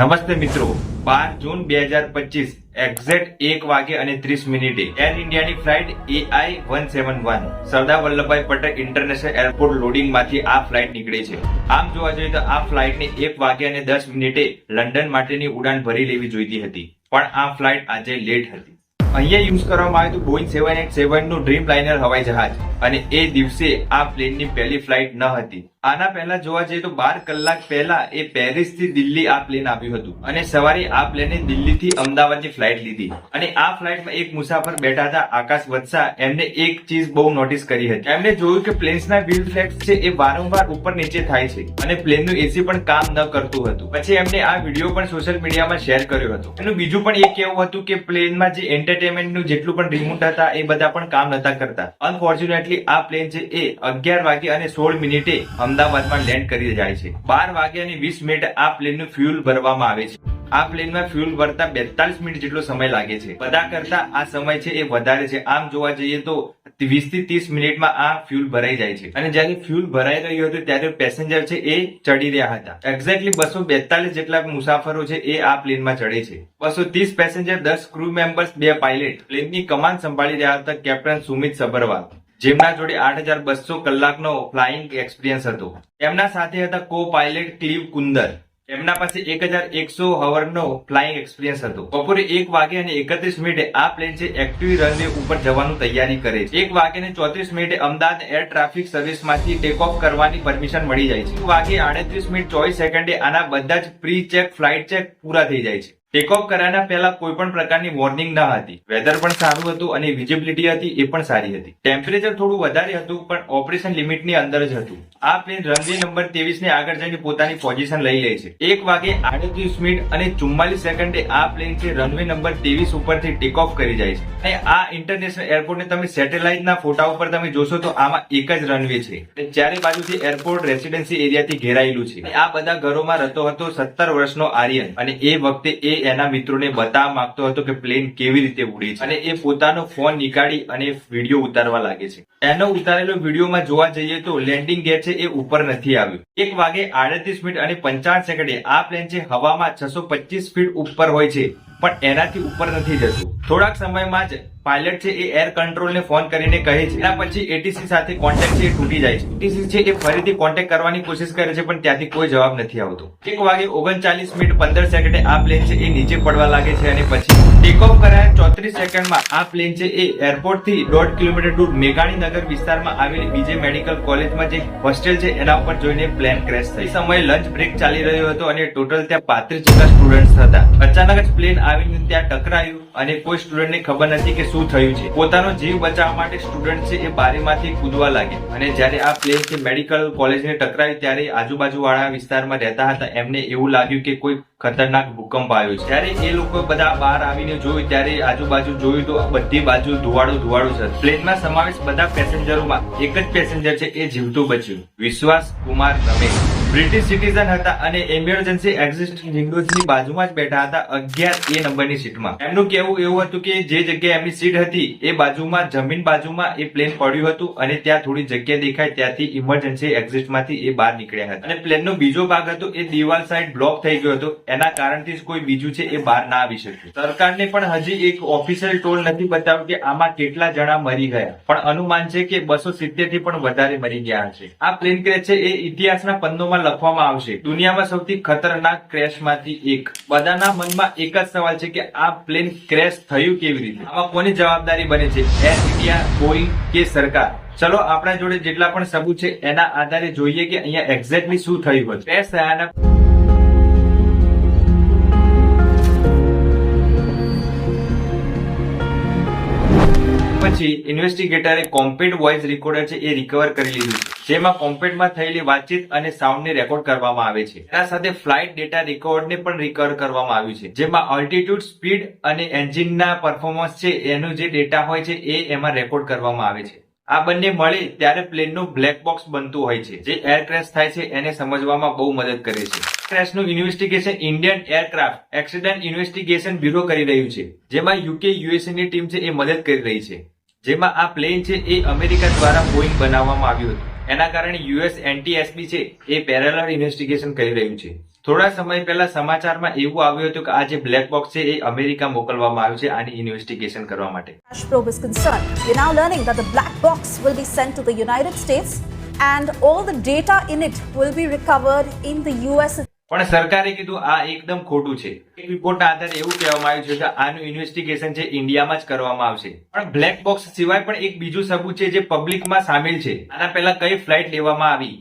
નમસ્તે મિત્રો, બાર જૂન બે હજાર પચીસ એક્ઝેક્ટ એક વાગે અને ત્રીસ મિનિટે એર ઇન્ડિયાની flight AI one seven one, Sardar Vallabhbhai Patel international airport લોડિંગમાંથી આ ફ્લાઇટ નીકળી છે. આમ જોવા જોઈએ તો આ ફ્લાઇટને એક વાગે અને દસ મિનિટે લંડન માટેની ઉડાન ભરી લેવી જોઈતી હતી, પણ આ ફ્લાઇટ આજે લેટ હતી. અહીંયા યુઝ કરવામાં આવ્યું હતું બોઈંગ સેવન એટ સેવનનું ડ્રીમ લાઇનર હવાઈ જહાજ, અને એ દિવસે આ પ્લેનની પહેલી ફ્લાઇટ ન હતી. આના પહેલા જોવા જઈએ તો બાર કલાક પહેલા એ પેરિસથી દિલ્હી આ પ્લેન આવ્યું હતું. અને સવારે આ પ્લેને દિલ્હી થી અમદાવાદની ફ્લાઇટ લીધી. અને આ ફ્લાઇટમાં એક મુસાફર બેઠા હતા, આકાશ વત્સા. એમને એક ચીજ બહુ નોટિસ કરી હતી. એમને જોયું કે પ્લેન્સના વ્હીલ ફ્લેક્સ છે એ વારંવાર ઉપર નીચે થાય છે. અને પ્લેનનું એસી પણ કામ ન કરતું હતું. પછી એમને આ વીડિયો પણ સોશિયલ મીડિયામાં શેર કર્યો હતો. એનું બીજું પણ એ કેવું હતું કે પ્લેનમાં જે એન્ટરટેનમેન્ટનું જેટલું પણ રિમોટ હતા એ બધા પણ કામ નતા કરતા. અનફોર્ચ્યુનેટલી આ પ્લેન છે એ અગિયાર વાગે અને સોળ મિનિટે અમદાવાદમાં લેન્ડ કરી જાય છે. બાર વાગે વીસ મિનિટ આ પ્લેનનું ફ્યુલ ભરવામાં આવે છે. આ પ્લેનમાં ફ્યુલ ભરતા બેતાલીસ મિનિટ જેટલો સમય લાગે છે. બધા કરતા આ સમય છે એ વધારે છે. આમ જોવા જઈએ તો વીસથી ત્રીસ મિનિટમાં આ ફ્યુલ ભરાઈ જાય છે. અને જ્યારે ફ્યુલ ભરાઈ રહ્યું હતું ત્યારે પેસેન્જર છે એ ચડી રહ્યા હતા. એક્ઝેક્ટલી બસો બેતાલીસ જેટલા મુસાફરો છે એ આ પ્લેનમાં ચડે છે. બસો ત્રીસ પેસેન્જર દસ ક્રૂ મેમ્બર્સ બે પાયલટ પ્લેનની કમાન સંભાળી રહ્યા હતા કેપ્ટન સુમિત સબરવાલ. જેમના જોડે આઠ હજાર બસો કલાકનો ફ્લાઇંગ એક્સપિરિયન્સ હતો. એમના સાથે હતા કો પાયલટ ક્લીવ કુંદર. એમના પાસે એક હજાર એકસો હવરનો ફ્લાઇંગ એક્સપિરિયન્સ હતો. બપોરે એક વાગે અને એકત્રીસ મિનિટે આ પ્લેન છે એક્ટિવ રનવે ઉપર જવાનું તૈયારી કરે છે. એક વાગે ને ચોત્રીસ મિનિટે અમદાવાદ એર ટ્રાફિક સર્વિસમાંથી ટેક ઓફ કરવાની પરમિશન મળી જાય છે. વાગે આડત્રીસ મિનિટ ચોવીસ સેકન્ડે આના બધા જ પ્રી ચેક ફ્લાઇટ ચેક પૂરા થઈ જાય છે. ટેક ઓફ કર્યાના પહેલા કોઈ પણ પ્રકારની વોર્નિંગ ન હતી. વેધર પણ સારું હતું અને વિઝિબિલિટી હતી, એ પણ સારી હતી. ટેમ્પરેચર થોડું વધારે હતું, પણ ઓપરેશન લિમિટની અંદર જ હતું. આ પ્લેન રનવે નંબર ત્રેવીસ ને આગળ જઈને પોતાની પોઝિશન લઈ લે છે. એક વાગે આડત્રીસ મિનિટ અને ચુમ્માલીસ સેકન્ડે આ પ્લેન છે રનવે નંબર ત્રેવીસ ઉપરથી ટેક ઓફ કરી જાય છે. અને આ ઇન્ટરનેશનલ એરપોર્ટને તમે સેટેલાઇટના ફોટા ઉપર તમે જોશો તો આમાં એક જ રનવે છે. ચારે બાજુથી એરપોર્ટ રેસિડેન્સી એરિયાથી ઘેરાયેલું છે. આ બધા ઘરોમાં રહેતો હતો સત્તર વર્ષનો આર્યન. અને એ વખતે એ એના મિત્રોને બતાવવા માંગતો હતો કે પ્લેન કેવી રીતે ઉડે છે. અને એ પોતાનો ફોન નીકાળી અને વીડિયો ઉતારવા લાગે છે. એનો ઉતારેલો વિડીયોમાં જોવા જઈએ તો લેન્ડિંગ ગેર છે એ ઉપર નથી આવ્યું. એક વાગે આડત્રીસ મિનિટ અને પંચાવન સેકન્ડે આ પ્લેન છે હવામાં છસો પચીસ ફીટ ઉપર હોય છે, પણ એનાથી ઉપર નથી જતું. થોડાક સમયમાં જ પાયલટ છે એ એર કંટ્રોલ ને ફોન કરીને કહે છે. એના પછી એટીસી સાથે કોન્ટેક્ટ છે એ તૂટી જાય છે. એટીસી છે એ ફરીથી કોન્ટેક્ટ કરવાની કોશિશ કરે છે, પણ ત્યાંથી કોઈ જવાબ નથી આવતો. એક વાગે ઓગણચાલીસ મિનિટ, પંદર સેકન્ડે આ પ્લેન છે એ નીચે પડવા લાગે છે અને પછી ટેક ઓફ કરાયા. ચોત્રીસ સેકન્ડમાં આ પ્લેન છે એ એરપોર્ટથી દોઢ કિલોમીટર દૂર મેઘાણી નગર વિસ્તારમાં આવેલી બીજે મેડિકલ કોલેજમાં જે હોસ્ટેલ છે, એના ઉપર જોઈને પ્લેન ક્રેશ થઈ. સમયે લંચ બ્રેક ચાલી રહ્યો હતો અને ટોટલ ત્યાં પાંત્રીસ જેટલા સ્ટુડન્ટ્સ હતા. અચાનક જ પ્લેન આવીને ત્યાં ટકરાયું. અને કોઈ સ્ટુડન્ટને ખબર નથી કે શું થયું છે. પોતાનો જીવ બચાવવા માટે સ્ટુડન્ટ છે એ બારીમાંથી કૂદવા લાગ્યા. અને જ્યારે આ પ્લેન છે મેડિકલ કોલેજને ટકરાયું, ત્યારે આજુબાજુ વાળા વિસ્તારમાં રહેતા હતા. એમને એવું લાગ્યું કે કોઈ ખતરનાક ભૂકંપ આવ્યો છે. ત્યારે એ લોકો બધા બહાર આવીને જોયું, ત્યારે આજુબાજુ જોયું તો બધી બાજુ ધુવાડો ધુવાડો છે. પ્લેનમાં સમાવેશ બધા પેસેન્જરોમાં એક જ પેસેન્જર છે, એ જીવતું બચ્યું. વિશ્વાસ કુમાર રમેશ. બ્રિટિશ સિટીઝન હતા અને એમરજન્સી એક્ઝિસ્ટ વિન્ડોઝની બાજુમાં જ બેઠા હતા અગિયાર એ નંબરની સીટમાં. એમનું કેવું એવું હતું કે જે જગ્યાએ એમની સીટ હતી, એ બાજુમાં, જમીન બાજુમાં એ પ્લેન પડ્યું હતું અને ત્યાં થોડી જગ્યા દેખાય, ત્યાંથી ઇમરજન્સી એક્ઝિસ્ટમાંથી એ બહાર નીકળ્યા હતા. અને પ્લેનનો બીજો ભાગ હતો, એ દિવાલ સાઈડ બ્લોક થઈ ગયો હતો. એના કારણથી જ કોઈ બીજું છે એ બહાર ના આવી શક્યું. સરકારને પણ હજી એક ઓફિશિયલ ટોલ નથી બતાવ્યું કે આમાં કેટલા જણા મરી ગયા. પણ અનુમાન છે કે બસો સિત્તેરથી પણ વધારે મરી ગયા છે. આ પ્લેન ક્રેશ છે એ ઇતિહાસના પન્નોમાં લખવામાં આવશે. દુનિયામાં સૌથી ખતરનાક ક્રેશમાંથી એક. બધાના મનમાં એક જ સવાલ છે કે આ પ્લેન ક્રેશ થયું કેવી રીતે? આમાં કોની જવાબદારી બને છે? એર ઇન્ડિયા, બોઈંગ કે સરકાર? ચલો, આપણા જોડે જેટલા પણ સબૂત છે, એના આધારે જોઈએ કે અહીંયા એક્ઝેક્ટલી શું થયું હતું. ક્રેશ થયાના પછી ઇન્વેસ્ટિગેટરે કોમ્પેટ વોઇસ રેકોર્ડર છે, એ રિકવર કરી લીધું છે. જેમાં કોમ્પેટમાં થયેલી વાતચીત અને સાઉન્ડને રેકોર્ડ કરવામાં આવે છે. આ સાથે ફ્લાઇટ ડેટા રેકોર્ડને પણ રિકવર કરવામાં આવ્યું છે. જેમાં ઓલ્ટિટ્યુડ સ્પીડ અને એન્જિનના પરફોર્મન્સ છે, એનો જે ડેટા હોય છે, એ એમાં રેકોર્ડ કરવામાં આવે છે. આ બંને મળે ત્યારે પ્લેનનું બ્લેક બોક્સ બનતું હોય છે, જે એર ક્રેશ થાય છે, એને સમજવામાં બહુ મદદ કરે છે. ક્રેશનું investigation Indian aircraft accident investigation bureau કરી રહ્યું છે, જેમાં યુકે યુએસએની ટીમ છે, એ મદદ કરી રહી છે. જેમાં આ પ્લેન છે એ અમેરિકા દ્વારા બોઈંગ બનાવવામાં આવ્યું હતું એના કારણે યુએસ એનટીએસબી છે એ પેરેલર ઇન્વેસ્ટિગેશન કરી રહ્યું છે થોડા સમય પહેલા સમાચારમાં એવું આવ્યું હતું કે આ જે બ્લેક બોક્સ છે એ અમેરિકા મોકલવામાં આવ્યું છે આની ઇન્વેસ્ટિગેશન કરવા માટે Ash probe is concerned. We're now learning that the black box will be sent to the United States and all the. પણ સરકારે કીધું આ એકદમ ખોટું છે. એક રિપોર્ટના આધારે એવું કહેવામાં આવ્યું છે કે આનું ઇન્વેસ્ટિગેશન છે ઇન્ડિયામાં જ કરવામાં આવશે. પણ બ્લેક બોક્સ સિવાય પણ એક બીજું સબૂત છે જે પબ્લિકમાં સામેલ છે. આના પહેલા કઈ ફ્લાઇટ લેવામાં આવી?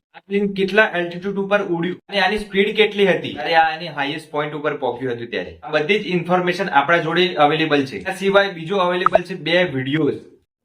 કેટલા એલ્ટિટ્યુડ ઉપર ઉડ્યું? અને આની સ્પીડ કેટલી હતી? ત્યારે આ આની હાઈએસ્ટ પોઈન્ટ ઉપર પહોંચ્યું હતું ત્યારે. આ બધી જ ઇન્ફોર્મેશન આપણા જોડે અવેલેબલ છે. આ સિવાય બીજું અવેલેબલ છે બે વિડીયોઝ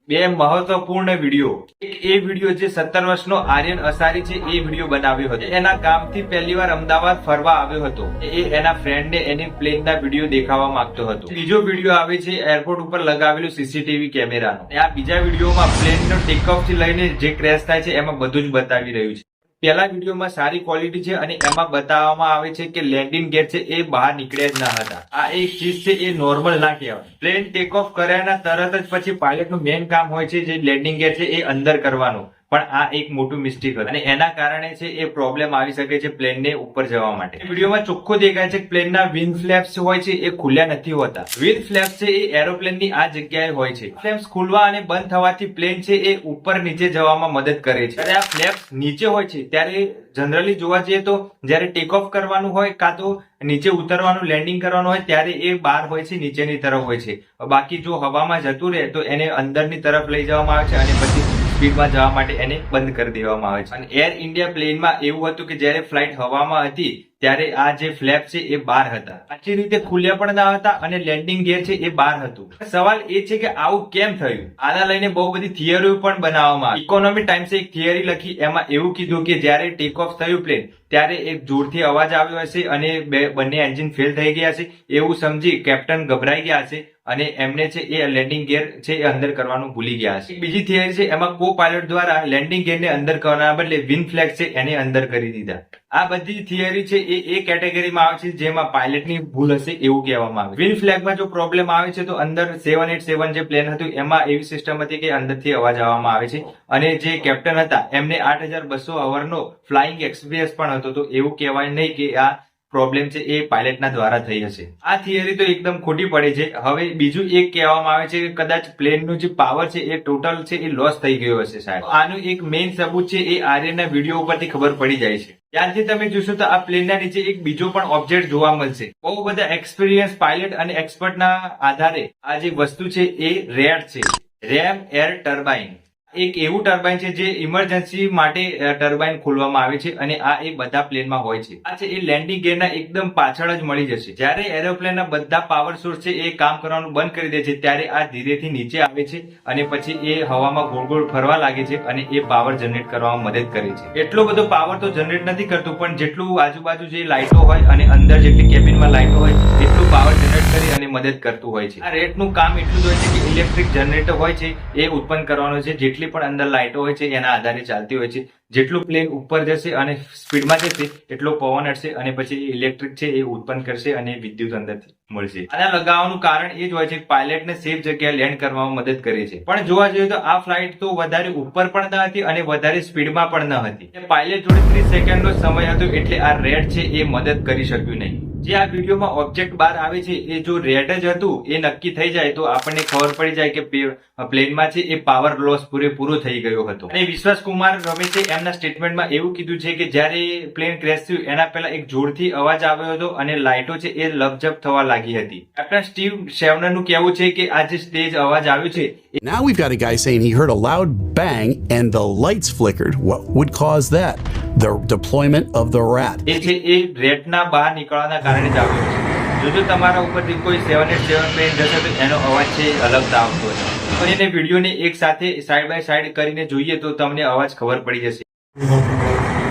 બે મહત્વપૂર્ણ વીડિયો. એક એ વીડિયો જે સત્તર વર્ષનો આર્યન અસારી છે, એ વીડિયો બનાવ્યો હતો. એના ગામથી પહેલી વાર અમદાવાદ ફરવા આવ્યો હતો. એ એના ફ્રેન્ડને એની પ્લેનના વીડિયો દેખાવા માંગતો હતો. બીજો વીડિયો આવે છે, એરપોર્ટ ઉપર લગાવેલું સીસીટીવી કેમેરાનો. આ બીજા વિડીયોમાં પ્લેનનો ટેક ઓફથી લઈને જે ક્રેશ થાય છે, એમાં બધું જ બતાવી રહ્યું છે. પહેલા વિડીયોમાં સારી ક્વોલિટી છે અને એમાં બતાવવામાં આવે છે કે લેન્ડિંગ ગેર છે એ બહાર નીકળ્યા જ ના હતા. આ એક ચીજ છે એ નોર્મલ ના કહેવાય. પ્લેન ટેક ઓફ કર્યાના તરત જ પછી પાયલટનું મેઇન કામ હોય છે જે લેન્ડિંગ ગેર છે એ અંદર કરવાનું. પણ આ એક મોટું મિસ્ટેક હતું. અને એના કારણે છે એ પ્રોબ્લેમ આવી શકે છે પ્લેનને ઉપર જવા માટે. વિડીયોમાં ચોખ્ખું દેખાય છે પ્લેનના વિન ફ્લેપ્સ હોય છે એ ખુલ્યા નથી હોતા. વિન ફ્લેપ્સ છે એ એરોપ્લેનની આ જગ્યાએ હોય છે. ફ્લેપ્સ ખુલવા અને બંધ થવાથી પ્લેન છે એ ઉપર નીચે જવામાં મદદ કરે છે. આ ફ્લેપ્સ નીચે હોય છે, ત્યારે જનરલી જોવા જઈએ તો જ્યારે ટેક ઓફ કરવાનું હોય કાં તો નીચે ઉતરવાનું લેન્ડિંગ કરવાનું હોય, ત્યારે એ બહાર હોય છે, નીચેની તરફ હોય છે. બાકી જો હવામાં જતું રહે તો એને અંદરની તરફ લઈ જવામાં આવે છે અને પછી સ્પીડમાં જવા માટે એને બંધ કરી દેવામાં આવે છે. અને એર ઇન્ડિયા પ્લેનમાં એવું હતું કે જ્યારે ફ્લાઇટ હવામાં હતી, ત્યારે આ જે ફ્લેપ છે એ બહાર હતા. આછી રીતે ખુલ્યા પણ ના હતા અને લેન્ડિંગ ગેર છે એ બહાર હતું. સવાલ એ છે કે આવું કેમ થયું? આના લઈને બહુ બધી થિયરીઓ પણ બનાવવામાં આવી. ઇકોનોમી ટાઈમ્સે એક થિયરી લખી, એમાં એવું કીધું કે જ્યારે ટેક ઓફ થયું પ્લેન ત્યારે એક જોરથી અવાજ આવ્યો હશે અને બે, બંને એન્જિન ફેલ થઈ ગયા છે. એવું સમજી કેપ્ટન ગભરાઈ ગયા હશે. અને એમને છે એ લેન્ડિંગ ગેર છે એ અંદર કરવાનું ભૂલી ગયા છે. બીજી થિયરી છે, એમાં કો પાયલટ દ્વારા લેન્ડિંગ ગેરને અંદર કરવાના બદલે વિન ફ્લેગ છે એને અંદર કરી દીધા. આ બધી થિયરી છે એ એ કેટેગરીમાં આવે છે જેમાં પાયલટની ભૂલ હશે એવું કહેવામાં આવે વિન ફ્લેગમાં જો પ્રોબ્લેમ આવે છે તો અંદર સેવન એટ સેવન જે પ્લેન હતું એમાં એવી સિસ્ટમ હતી કે અંદરથી અવાજ આવવામાં આવે છે. અને જે કેપ્ટન હતા એમને આઠ હજાર બસો અવરનો ફ્લાઇંગ એક્સપિરિયન્સ પણ હતો તો એવું કહેવાય નહીં કે આ પ્રોબ્લેમ છે એ પાયલટના દ્વારા થઈ હશે. આ થિયરી તો એકદમ ખોટી પડે છે. હવે બીજું એક કહેવામાં આવે છે કે કદાચ પ્લેનનું જે પાવર છે એ ટોટલ છે એ લોસ થઈ ગયો હશે સાહેબ. આનું એક મેઇન સબૂત છે એ આર્યના વીડિયો ઉપરથી ખબર પડી જાય છે. ત્યારથી તમે જોશો તો આ પ્લેનના નીચે એક બીજો પણ ઓબ્જેક્ટ જોવા મળશે. બહુ બધા એક્સપિરિયન્સ પાયલટ અને એક્સપર્ટના આધારે આ જે વસ્તુ છે એ રેડ છે. રેમ એર ટર્બાઇન એક એવું ટર્બાઇન છે જે ઇમરજન્સી માટે ટર્બાઇન ખોલવામાં આવે છે અને આ એ બધા પ્લેનમાં હોય છે. આ છે એ લેન્ડિંગ ગેરના એકદમ પાછળ જ મળી જશે. જ્યારે એરોપ્લેનના બધા પાવર સોર્સ છે એ કામ કરવાનું બંધ કરી દે છે, ત્યારે આ ધીરેથી નીચે આવે છે અને પછી એ હવામાં ગોળ ગોળ ફરવા લાગે છે અને એ પાવર જનરેટ કરવામાં મદદ કરે છે. એટલો બધો પાવર તો જનરેટ નથી કરતું, પણ જેટલું આજુબાજુ જે લાઇટો હોય અને અંદર જેટલી કેબિનમાં લાઇટો હોય પાવર જનરેટ કરી અને મદદ કરતું હોય છે. આ રેટનું કામ એટલું જ હોય છે કે ઇલેક્ટ્રિક જનરેટર હોય છે, એ ઉત્પન્ન કરવાનો છે. જેટલી પણ અંદર લાઇટો હોય છે, એના આધારે ચાલતી હોય છે. જેટલું પ્લેન ઉપર જશે અને સ્પીડમાં જશે, એટલો પવન અડશે અને પછી ઇલેક્ટ્રિક છે એ ઉત્પન્ન કરશે અને વિદ્યુત અંદરથી. મળશે. આના લગાવવાનું કારણ એ જ હોય છે કે પાયલટને સેફ જગ્યાએ લેન્ડ કરવામાં મદદ કરે છે. પણ જોવા જઈએ તો આ ફ્લાઇટ તો વધારે ઉપર પણ ન હતી અને વધારે સ્પીડમાં પણ ન હતી. પાયલટ જોડે ત્રીસ સેકન્ડનો સમય હતો એટલે આ રેડ છે એ મદદ કરી શક્યું નહીં. જે આ વિડીયોમાં ઓબ્જેક્ટ બહાર આવે છે, એ જો રેડ જ હતું, એ નક્કી થઈ જાય તો આપણને ખબર પડી જાય કે પ્લેનમાં છે, એ પાવર લોસ પૂરેપૂરો થઈ ગયો હતો. અને વિશ્વાસ કુમાર રમેશે એમના સ્ટેટમેન્ટમાં એવું કીધું છે કે જ્યારે પ્લેન ક્રેશ થયું, એના પહેલા એક જોરથી અવાજ આવ્યો હતો અને લાઇટો છે એ લપઝપ થવા લાગી. હતી કેપ્ટન સ્ટીવ શેવનરનું કહેવું છે કે આ જે સ્ટેજ અવાજ આવ્યો છે Now we've got a guy saying he heard a loud bang and the lights flickered. What would cause that? The deployment of the rat. એ છે એ રેટના બહાર નીકળવાના કારણે જ આવ્યો છે જો જો તમારા ઉપરથી કોઈ સેવન એટ સેવન પ્લેન જશે તો એનો અવાજ છે અલગ આવતો હોય તો એને વિડીયોને એક સાથે સાઈડ બાય સાઈડ કરીને જોઈએ તો તમને અવાજ ખબર પડી જશે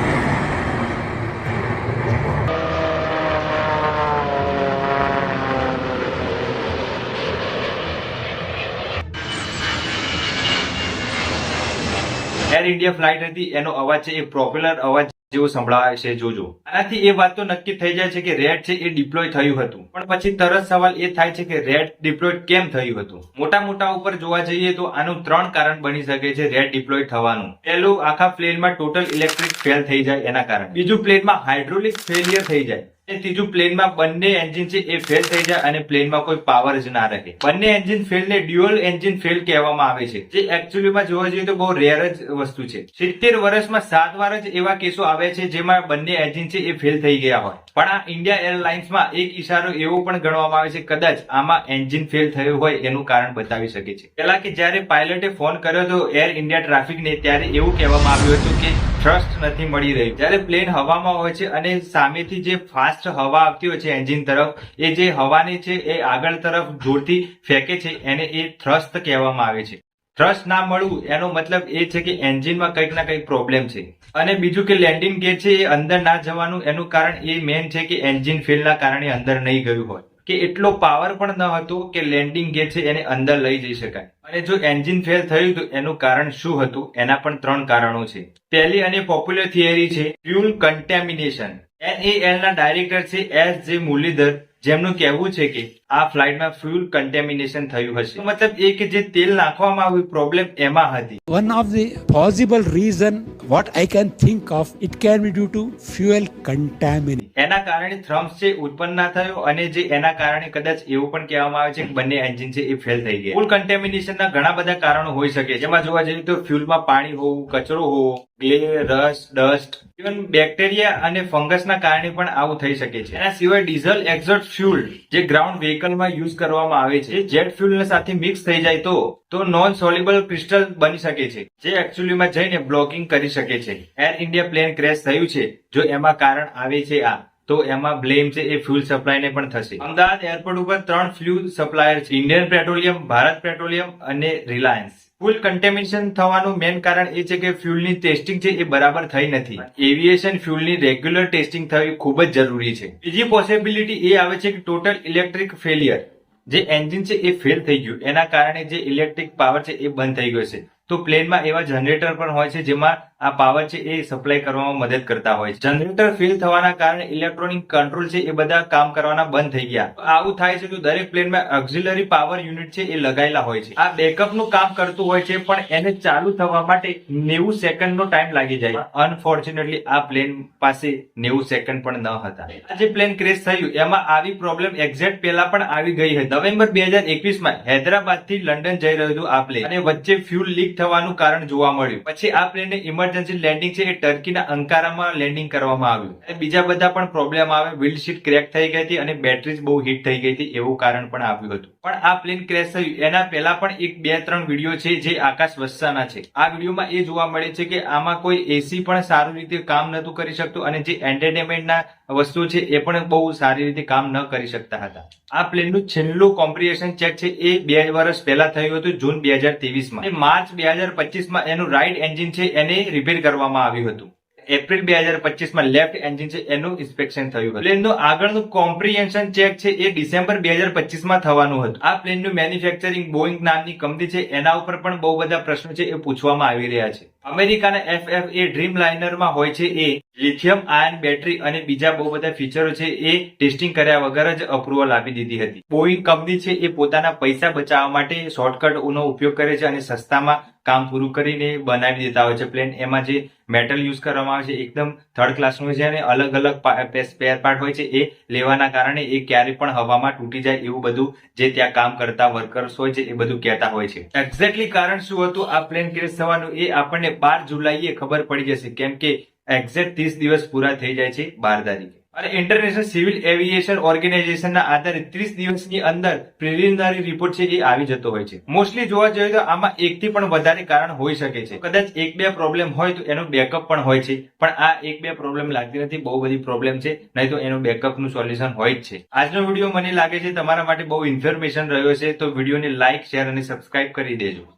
એર ઇન્ડિયા ફ્લાઇટ હતી, એનો અવાજ છે એ પ્રોપેલર અવાજ જેવો સંભળાય છે, જોજો. આનાથી એ વાત તો નક્કી થઈ જાય છે કે રેડ છે એ ડિપ્લોય થયું હતું. પણ પછી તરત સવાલ એ થાય છે કે રેડ ડિપ્લોય કેમ થયું હતું? મોટા મોટા ઉપર જોવા જઈએ તો આનું ત્રણ કારણ બની શકે છે રેડ ડિપ્લોય થવાનું. પહેલું, આખા પ્લેનમાં ટોટલ ઇલેક્ટ્રિક ફેલ થઈ જાય એના કારણે. બીજું પ્લેનમાં હાઇડ્રોલિક ફેલિયર થઈ જાય. ત્રીજું, પ્લેનમાં બંને એન્જિન છે, એ ફેલ થઈ જાય અને પ્લેનમાં કોઈ પાવર જ ના રહે. બંને એન્જિન ફેલ ને ડ્યુઅલ એન્જિન ફેલ કહેવામાં આવે છે. જે એકચ્યુઅલીમાં જોવા જઈએ તો બહુ રેર જ વસ્તુ છે. સિત્તેર વર્ષમાં સાત વાર જ એવા કેસો આવ્યા છે જેમાં બંને એન્જિન છે એ ફેલ થઈ ગયા હોય. પણ આ ઇન્ડિયા એરલાઇન્સમાં એક ઈશારો એવો પણ ગણવામાં આવે છે, કદાચ આમાં એન્જિન ફેલ થયું હોય એનું કારણ બતાવી શકે છે. પેલા કે જ્યારે પાયલટે ફોન કર્યો હતો એર ઇન્ડિયા ટ્રાફિકને ત્યારે એવું કહેવામાં આવ્યું હતું કે થ્રસ્ટ નથી મળી રહ્યું જ્યારે પ્લેન હવામાં હોય છે અને સામેથી જે ફાસ્ટ હવા આવતી હોય છે એન્જિન તરફ, એ જે હવાની છે, એ આગળ તરફ જોરથી ફેંકે છે, એને એ થ્રસ્ટ કહેવામાં આવે છે. થ્રસ્ટ ના મળવું, એનો મતલબ એ છે કે એન્જિનમાં કંઈક ના કંઈક પ્રોબ્લેમ છે. અને બીજું કે લેન્ડિંગ ગેર છે, એ અંદર ના જવાનું, એનું કારણ એ મેન છે કે એન્જિન ફેલના કારણે અંદર નહીં ગયું હોય. કે એટલો પાવર પણ ન હતો કે લેન્ડિંગ ગેર છે એને અંદર લઈ જઈ શકાય. અને જો એન્જિન ફેલ થયું તો એનું કારણ શું હતું? એના પણ ત્રણ કારણો છે. પહેલી અને પોપ્યુલર થિયરી છે ફ્યુલ કન્ટેમિનેશન એનએએલ ના ડાયરેક્ટર છે એસ જે મુરલીધર જેમનું કહેવું છે કે આ ફ્લાઇટમાં ફ્યુલ કન્ટેમિનેશન થયું હશે. મતલબ એ કે જે તેલ નાખવામાં આવ્યું પ્રોબ્લેમ એમાં હતી. One of the possible reason what I can think of it can be due to fuel contamination એના કારણે થ્રમ્સ છે ઉત્પન્ન ના થયો અને જે એના કારણે કદાચ એવું પણ કહેવામાં આવે છે કે બંને એન્જિન છે એ ફેલ થઈ ગયા. ફૂલ કન્ટેમિનેશન ના ઘણા બધા કારણો હોઈ શકે જેમાં જોવા જઈએ તો ફ્યુલમાં પાણી હોવું કચરો હોવો ગ્લે રસ ડસ્ટ ઇવન બેક્ટેરિયા અને ફંગસના કારણે પણ આવું થઈ શકે છે. એના સિવાય ડીઝલ એક્ઝોટ ફ્યુલ જે ગ્રાઉન્ડ વ્હીકલમાં યુઝ કરવામાં આવે છે જેટ ફ્યુલ સાથે મિક્સ થઈ જાય તો તો નોન સોલ્યુબલ ક્રિસ્ટલ બની શકે છે, જે એકચ્યુઅલીમાં જઈને બ્લોકિંગ કરી શકે છે. એર ઇન્ડિયા પ્લેન ક્રેશ થયું છે, જો એમાં કારણ આવે છે આ, તો એમાં બ્લેમ છે એ ફ્યુલ સપ્લાયને પણ થશે. અમદાવાદ એરપોર્ટ ઉપર ત્રણ ફ્યુલ સપ્લાયર છે ઇન્ડિયન પેટ્રોલિયમ ભારત પેટ્રોલિયમ અને રિલાયન્સ ફૂલ કન્ટેમિનેશન થવાનું મેન કારણ એ છે કે ફ્યુલની ટેસ્ટિંગ છે એ બરાબર થઈ નથી. એવિએશન ફ્યુલની રેગ્યુલર ટેસ્ટિંગ થવી ખૂબ જ જરૂરી છે. બીજી પોસિબિલિટી એ આવે છે કે ટોટલ ઇલેક્ટ્રિક ફેલિયર જે એન્જિન છે એ ફેલ થઈ ગયું. એના કારણે જે ઇલેક્ટ્રિક પાવર છે એ બંધ થઈ ગયો છે. તો પ્લેનમાં એવા જનરેટર પણ હોય છે જેમાં આ પાવર છે એ સપ્લાય કરવામાં મદદ કરતા હોય છે. જનરેટર ફેલ થવાના કારણે ઇલેક્ટ્રોનિક કંટ્રોલ છે એ બધા કામ કરવાના બંધ થઈ ગયા. આવું થાય છે તો દરેક પ્લેનમાં ઓક્ઝિલરી પાવર યુનિટ છે એ લગાયેલા હોય છે. આ બેકઅપનું કામ કરતું હોય છે પણ એને ચાલુ થવા માટે નેવું સેકન્ડ નો ટાઈમ લાગી જાય. અનફોર્ચ્યુનેટલી આ પ્લેન પાસે નેવું સેકન્ડ પણ ન હતા. જે પ્લેન ક્રેશ થયું, એમાં આવી પ્રોબ્લેમ એક્ઝેક્ટ પહેલા પણ આવી ગઈ હતી. નવેમ્બર બે હજાર એકવીસમાં હૈદરાબાદથી લંડન જઈ રહ્યું હતું આ પ્લેન અને વચ્ચે ફ્યુલ લીક થવાનું કારણ જોવા મળ્યું. પછી આ પ્લેનને ઇમરજન્સી લેન્ડિંગ છે એ ટર્કીના અંકારામાં લેન્ડિંગ કરવામાં આવ્યું. અને બીજા બધા પણ પ્રોબ્લેમ આવે. વિન્ડ શીટ ક્રેક થઈ ગઈ હતી અને બેટરી બહુ હીટ થઈ ગઈ હતી એવું કારણ પણ આવ્યું હતું. પણ આ પ્લેન ક્રેશ થયું. એના પહેલા પણ એક બે ત્રણ વીડિયો છે જે આકાશ વસ્સાના છે. આ વિડીયોમાં એ જોવા મળે છે કે આમાં કોઈ એસી પણ સારી રીતે કામ નતું કરી શકતું અને જે એન્ટરટેનમેન્ટના વસ્તુ છે એ પણ બહુ સારી રીતે કામ ન કરી શકતા હતા. આ પ્લેનનું છેલ્લું કોમ્પ્રિહેશન ચેક છે એ બે વર્ષ પહેલા થયું હતું, જૂન બે હજારમાં માર્ચ બે હજાર પચીસમાં એનું રાઇટ એન્જિન છે એને રિપેર કરવામાં આવ્યું હતું. એપ્રિલ બે હજાર પચીસમાં લેફ્ટ એન્જિન છે એનું ઇન્સ્પેક્શન થયું હતું. પ્લેનનું આગળનું કોમ્પ્રિહેન્શન ચેક છે એ ડિસેમ્બર બે હજાર પચીસમાં થવાનું હતું. આ પ્લેનનું મેન્યુફેક્ચરિંગ બોઈંગ નામની કંપની છે. એના ઉપર પણ બહુ બધા પ્રશ્નો છે એ પૂછવામાં આવી રહ્યા છે. અમેરિકાના એફએફ એ ડ્રીમ લાઇનરમાં હોય છે એ લિથિયમ, આયન, બેટરી અને બીજા બહુ બધા ફીચરો છે એ ટેસ્ટિંગ કર્યા વગર જ અપ્રુવલ આપી દીધી હતી. બોઈંગ કંપની છે એ પોતાના પૈસા બચાવવા માટે શોર્ટકટ નો ઉપયોગ કરે છે અને સસ્તામાં કામ પૂરું કરીને બનાવી દેતા હોય છે. પ્લેન એમાં જે મેટલ યુઝ કરવામાં આવે છે એકદમ થર્ડ ક્લાસનું હોય છે અને અલગ અલગ સ્પેર પાર્ટ હોય છે એ લેવાના કારણે એ ક્યારે પણ હવામાં તૂટી જાય એવું બધું જે ત્યાં કામ કરતા વર્કર્સ હોય છે એ બધું કહેતા હોય છે. એક્ઝેક્ટલી કારણ શું હતું? આ પ્લેન ક્રેશ થવાનું એ આપણને બાર જુલાઈએ ખબર પડી જશે કેમ કે એક્ઝેક્ટ ત્રીસ દિવસ પૂરા થઈ જાય છે બાર તારીખે. અને ઇન્ટરનેશનલ સિવિલ એવિએશન ઓર્ગેનાઇઝેશનના આધારે ત્રીસ દિવસની અંદર પ્રિલિમિનરી રિપોર્ટ છે એ આવી જતો હોય છે. મોસ્ટલી જોવા જઈએ તો આમાં એકથી પણ વધારે કારણ હોઈ શકે છે. કદાચ એક બે પ્રોબ્લેમ હોય તો એનો બેકઅપ પણ હોય છે. પણ આ એક બે પ્રોબ્લેમ લાગતી નથી, બહુ બધી પ્રોબ્લેમ છે, નહીં તો એનું બેકઅપનું સોલ્યુશન હોય જ છે. આજનો વીડિયો મને લાગે છે તમારા માટે બહુ ઇન્ફોર્મેશન રહ્યો છે તો વિડીયોને લાઇક શેર અને સબસ્ક્રાઇબ કરી દેજો.